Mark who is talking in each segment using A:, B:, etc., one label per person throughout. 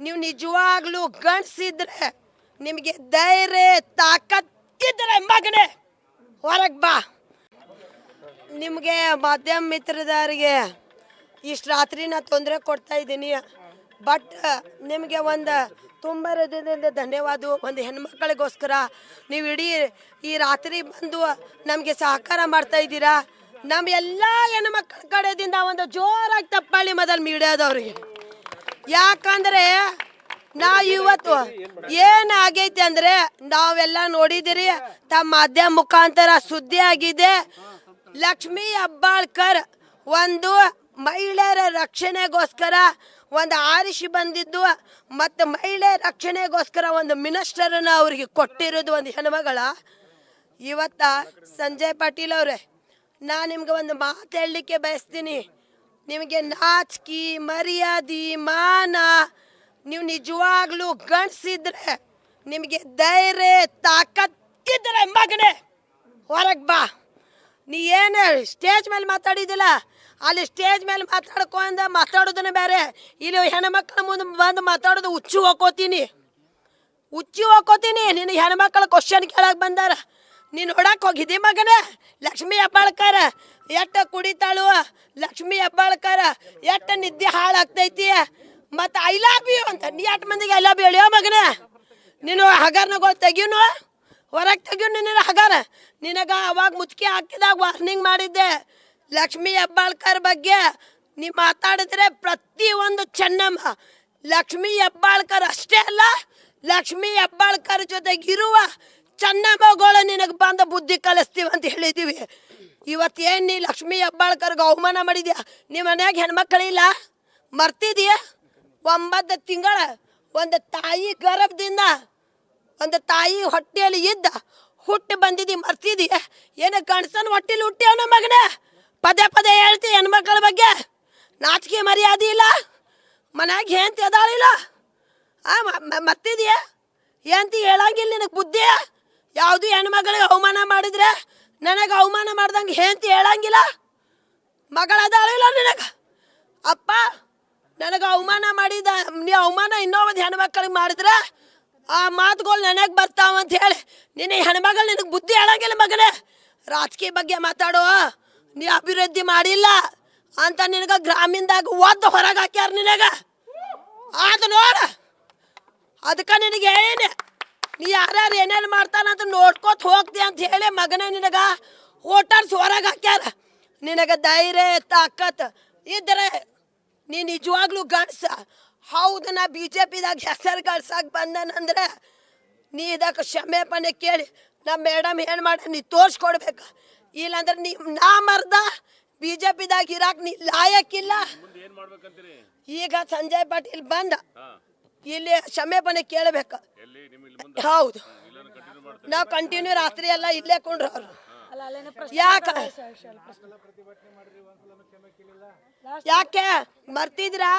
A: ನೀವು ನಿಜವಾಗ್ಲೂ ಗಂಡ್ಸಿದ್ರೆ ನಿಮಗೆ ಧೈರ್ಯ, ತಾಕತ್ ಇದ್ರೆ ಮಗನೇ, ಹೊರಗೆ ಬಾ. ನಿಮಗೆ ಮಾಧ್ಯಮ ಮಿತ್ರದವರಿಗೆ ಇಷ್ಟು ರಾತ್ರಿ ನಾ ತೊಂದರೆ ಕೊಡ್ತಾ ಇದ್ದೀನಿ. ಬಟ್ ನಿಮಗೆ ಒಂದು ತುಂಬ ಹೃದಯದಿಂದ ಧನ್ಯವಾದ. ಒಂದು ಹೆಣ್ಮಕ್ಳಿಗೋಸ್ಕರ ನೀವು ಇಡೀ ಈ ರಾತ್ರಿ ಬಂದು ನಮಗೆ ಸಹಕಾರ ಮಾಡ್ತಾ ಇದ್ದೀರಾ? ನಮ್ಮ ಎಲ್ಲ ಹೆಣ್ಮಕ್ಳ ಕಡೆಯಿಂದ ಒಂದು ಜೋರಾಗಿ ತಪ್ಪಾಳಿ ಮೊದಲು ಮೀಡಿಯಾದವ್ರಿಗೆ. ಯಾಕಂದ್ರೆ ನಾ ಇವತ್ತು ಏನ್ ಆಗೈತಿ ಅಂದ್ರೆ ನಾವೆಲ್ಲ ನೋಡಿದಿರಿ, ತಮ್ಮ ಮಾಧ್ಯಮ ಮುಖಾಂತರ ಸುದ್ದಿ ಆಗಿದೆ. ಲಕ್ಷ್ಮಿ ಅಬ್ಬಾಳ್ಕರ್ ಒಂದು ಮಹಿಳೆಯರ ರಕ್ಷಣೆಗೋಸ್ಕರ ಒಂದು ಆರಿಸಿ ಬಂದಿದ್ದು, ಮತ್ತು ಮಹಿಳೆ ರಕ್ಷಣೆಗೋಸ್ಕರ ಒಂದು ಮಿನಿಸ್ಟರನ್ನ ಅವ್ರಿಗೆ ಕೊಟ್ಟಿರೋದು ಒಂದು ಹೆಣ್ಮಗಳ. ಇವತ್ತ ಸಂಜಯ್ ಪಾಟೀಲ್ ಅವರೇ, ನಾ ನಿಮ್ಗೆ ಒಂದು ಮಾತು ಹೇಳಲಿಕ್ಕೆ ಬಯಸ್ತೀನಿ. ನಿಮಗೆ ನಾಚಿಕೆ, ಮರ್ಯಾದೆ, ಮಾನ ನೀವು ನಿಜವಾಗ್ಲೂ ಗಣಿಸಿದ್ರೆ ನಿಮಗೆ ಧೈರ್ಯ ತಾಕತ್ತಿದ್ರೆ ಮಗನೆ, ಹೊರಗೆ ಬಾ. ನೀ ಏನು ಸ್ಟೇಜ್ ಮೇಲೆ ಮಾತಾಡಿದಿಲ್ಲ ಅಲ್ಲಿ ಸ್ಟೇಜ್ ಮೇಲೆ ಮಾತಾಡ್ಕೊಂಡ ಮಾತಾಡೋದನ್ನ ಬೇರೆ. ಇಲ್ಲಿ ಹೆಣ್ಮಕ್ಳ ಮುಂದೆ ಬಂದು ಮಾತಾಡೋದು ಹುಚ್ಚು ಹೋಗ್ಕೋತೀನಿ. ಹುಚ್ಚು ಹೋಗ್ಕೋತೀನಿ. ನಿನ್ನ ಹೆಣ್ಮಕ್ಳು ಕ್ವಶನ್ ಕೇಳಕ್ಕೆ ಬಂದಾರ. ನೀನು ನೋಡಕ್ ಹೋಗಿದ್ದಿ ಮಗನೇ? ಲಕ್ಷ್ಮಿ ಹೆಬ್ಬಾಳ್ಕರ, ಎಟ್ಟ ಕುಡಿತಾಳು? ಲಕ್ಷ್ಮಿ ಹೆಬ್ಬಾಳ್ಕರ, ಎಟ್ಟ ನಿದ್ದೆ ಹಾಳಾಗ್ತೈತಿ? ಮತ್ತು ಐ ಲವ್ ಯು ಅಂತ, ನೀ ಎಟ್ ಮಂದಿಗೆ ಐ ಯು ಹೇಳಿಯೋ ಮಗನೇ? ನೀನು ಹಗರ್ನಗಳು ತೆಗಿಯೋನು? ಹೊರಗೆ ತೆಗಿಯೋ ನಿನ್ನ ಹಗರ. ನಿನಗ ಅವಾಗ ಮುಚ್ಚಿ ಹಾಕಿದಾಗ ವಾರ್ನಿಂಗ್ ಮಾಡಿದ್ದೆ. ಲಕ್ಷ್ಮಿ ಹೆಬ್ಬಾಳ್ಕರ್ ಬಗ್ಗೆ ನೀ ಮಾತಾಡಿದ್ರೆ ಒಂದು ಚೆನ್ನಮ್ಮ. ಲಕ್ಷ್ಮಿ ಹೆಬ್ಬಾಳ್ಕರ್ ಅಷ್ಟೇ ಅಲ್ಲ, ಲಕ್ಷ್ಮಿ ಹೆಬ್ಬಾಳ್ಕರ್ ಜೊತೆಗಿರುವ ಚೆನ್ನಮ್ಮಗಳು ನಿನಗೆ ಬಂದ ಬುದ್ಧಿ ಕಲಿಸ್ತೀವಿ ಅಂತ ಹೇಳಿದ್ದೀವಿ ಏನು ನೀ ಲಕ್ಷ್ಮೀ ಹೆಬ್ಬಾಳ್ಕರ್ಗೆ ಅವಮಾನ ಮಾಡಿದ್ಯಾ? ನಿಮ್ಮ ಮನ್ಯಾಗ ಹೆಣ್ಮಕ್ಳಿಲ್ಲ? ಮರ್ತಿದೀಯ? ಒಂಬತ್ತು ತಿಂಗಳ ಒಂದು ತಾಯಿ ಗರ್ಭದಿಂದ ಒಂದು ತಾಯಿ ಹೊಟ್ಟೆಯಲ್ಲಿ ಇದ್ದ ಹುಟ್ಟು ಬಂದಿದ್ದಿ, ಮರ್ತಿದೀಯ? ಏನು ಗಂಡಸನ ಹೊಟ್ಟೆಲಿ ಹುಟ್ಟ್ಯಾವನ ಮಗನ? ಪದೇ ಪದೇ ಹೇಳ್ತಿ ಹೆಣ್ಮಕ್ಳ ಬಗ್ಗೆ. ನಾಚಿಕೆ ಮರ್ಯಾದೆ ಇಲ್ಲ. ಮನ್ಯಾಗ ಹೆಂತಿ ಅದಾಳಿಲ್ಲ. ಆ ಮರ್ತಿದೀಯ? ಹೆಂತಿ ಹೇಳಂಗಿಲ್ಲ ನಿನಗೆ ಬುದ್ಧಿ ಯಾವುದು ಹೆಣ್ಮಗಳಿಗೆ ಅವಮಾನ ಮಾಡಿದ್ರೆ ನನಗೆ ಅವಮಾನ ಮಾಡ್ದಂಗೆ ಹೆಂತಿ ಹೇಳಂಗಿಲ್ಲ? ಮಗಳದಾಳಿಲ್ಲ ನಿನಗೆ? ಅಪ್ಪ, ನನಗೆ ಅವಮಾನ ಮಾಡಿದ, ನೀ ಅವಮಾನ ಇನ್ನೊಬ್ಬ ಹೆಣ್ಮಕ್ಳಿಗೆ ಮಾಡಿದ್ರೆ ಆ ಮಾತುಗಳು ನನಗೆ ಬರ್ತಾವ ಅಂತ ಹೇಳಿ. ನಿನ್ನ ಹೆಣ್ಮಗಳು ನಿನಗೆ ಬುದ್ಧಿ ಹೇಳಂಗಿಲ್ಲ ಮಗನೇ. ರಾಜಕೀಯ ಬಗ್ಗೆ ಮಾತಾಡೋ. ನೀ ಅಭಿವೃದ್ಧಿ ಮಾಡಿಲ್ಲ ಅಂತ ನಿನಗೆ ಗ್ರಾಮೀಣದಾಗ ಒದ್ದು ಹೊರಗೆ ಹಾಕ್ಯಾರ ನಿನಗೆ. ಅದು ನೋಡ. ಅದಕ್ಕೆ ನಿನಗೆ ಹೇಳೀನಿ. ನೀ ಯಾರ್ಯಾರು ಏನೇನು ಮಾಡ್ತಾನಂತ ನೋಡ್ಕೋತ ಹೋಗ್ತಿ ಅಂತ ಹೇಳಿ ಮಗನೇ ನಿನಗ ಓಟರ್ಸ್ ಹೊರಗೆ ಹಾಕ್ಯಾರ. ನಿನಗ ಧೈರ್ಯ ತಾಕತ್ ಇದ್ರೆ ನೀ ನಿಜವಾಗ್ಲೂ ಗಂಡ್ಸ. ಹೌದು ನಾ ಬಿ ಜೆ ಪಿದಾಗ ಹೆಸರು ಗಳಿಸಕ್ಕೆ ಬಂದನಂದ್ರೆ ನೀ ಇದಕ್ಕೆ ಕ್ಷಮೆ ಪಣೆ ಕೇಳಿ. ನಮ್ಮ ಮೇಡಮ್ ಏನು ಮಾಡಿ ನೀ ತೋರಿಸ್ಕೊಡ್ಬೇಕು. ಇಲ್ಲಾಂದ್ರೆ ನೀ ನಾ ಮರ್ದ ಬಿ ಜೆ ಪಿದಾಗ ಇರಾಕ್ ನೀ ಲಾಯಕ್ಕಿಲ್ಲ. ಈಗ ಸಂಜಯ್ ಪಾಟೀಲ್ ಬಂದ. ಇಲ್ಲಿ ಕ್ಷಮೆಪಣೆ ಕೇಳಬೇಕು.
B: ಎಲ್ಲಿ? ನಿಮ್ ಇಲ್ಲಿ ಮುಂದೆ?
A: ಹೌದು. ನಾವು ಕಂಟಿನ್ಯೂ ರಾತ್ರಿ ಎಲ್ಲ ಇಲ್ಲೇ ಕೊಂಡ್ರು ಅವ್ರು. ಯಾಕ? ಯಾಕೆ? ಮರ್ತಿದ್ರಾ?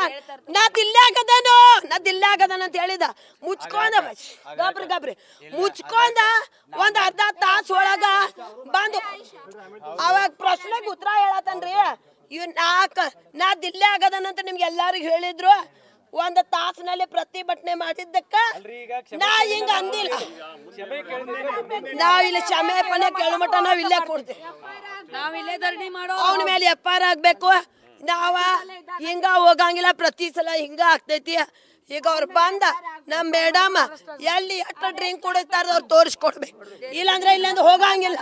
A: ನಾ ದಿಲ್ಲಾಗದನು ನಾ ದಿಲ್ಲಾಗದನ ಅಂತ ಹೇಳಿದ. ಮುಚ್ಕೊಂಡ ಗಬ್ರಿ ಗಬ್ರಿ. ಮುಚ್ಕೊಂಡ ಒಂದ್ ಅರ್ಧ ತಾಸು ಒಳಗ ಬಂದು ಅವಾಗ ಪ್ರಶ್ನೆಗೆ ಉತ್ತರ ಹೇಳತ್ತನ್ರಿ. ಇವ್ ನಾಕ ನಾ ದಿಲ್ಲೇ ಆಗದನಂತ ನಿಮ್ಗೆ ಎಲ್ಲಾರಿಗೂ ಹೇಳಿದ್ರು. ಒಂದ್ ತಾಸಿನಲ್ಲಿ ಪ್ರತಿಭಟನೆ ಮಾಡಿದ್ದಕ್ಕ ನಾ ಹಿಂಗ ಅಂದಿಲ್ಲ. ನಾವ್ ಇಲ್ಲಿ ಕ್ಷಮೆ ಪನೆ ಕೇಳೋ ಮಟ್ಟ ನಾವ್ ಇಲ್ಲೇ ಕೊಡ್ತೇವೆ
C: ನಾವ್ ಇಲ್ಲೇ ಧರಣಿ ಮಾಡೋ.
A: ಅವನ ಮೇಲೆ ಎಫ್ ಆರ್ ಆಗ್ಬೇಕು. ನಾವ ಹಿಂಗ ಹೋಗಂಗಿಲ್ಲ ಪ್ರತಿ ಸಲ ಹಿಂಗ ಆಗ್ತೈತಿ. ಈಗ ಅವ್ರು ಬಂದ ನಮ್ ಮೇಡಮ್ ಎಲ್ಲಿ ಎಷ್ಟು ಡ್ರಿಂಕ್ ಕುಡಿಸ್ತಾರ ಅವ್ರು ತೋರಿಸ್ಕೊಡ್ಬೇಕು. ಇಲ್ಲಾಂದ್ರೆ ಇಲ್ಲಂದ್ರೆ ಹೋಗಂಗಿಲ್ಲ.